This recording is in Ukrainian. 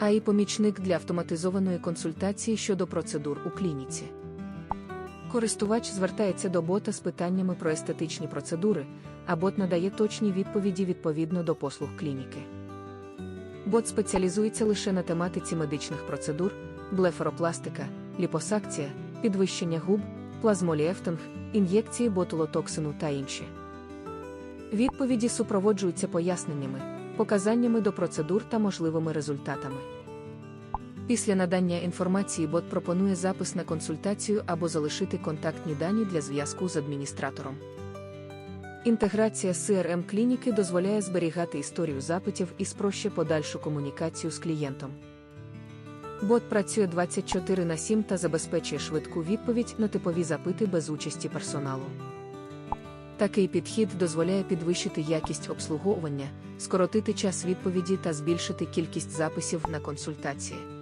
а і помічник для автоматизованої консультації щодо процедур у клініці. Користувач звертається до бота з питаннями про естетичні процедури, а бот надає точні відповіді відповідно до послуг клініки. Бот спеціалізується лише на тематиці медичних процедур, блефаропластика, ліпосакція, підвищення губ, плазмоліефтинг, ін'єкції ботулотоксину та інші. Відповіді супроводжуються поясненнями, показаннями до процедур та можливими результатами. Після надання інформації бот пропонує запис на консультацію або залишити контактні дані для зв'язку з адміністратором. Інтеграція CRM клініки дозволяє зберігати історію запитів і спрощує подальшу комунікацію з клієнтом. Бот працює 24 на 7 та забезпечує швидку відповідь на типові запити без участі персоналу. Такий підхід дозволяє підвищити якість обслуговування, скоротити час відповіді та збільшити кількість записів на консультації.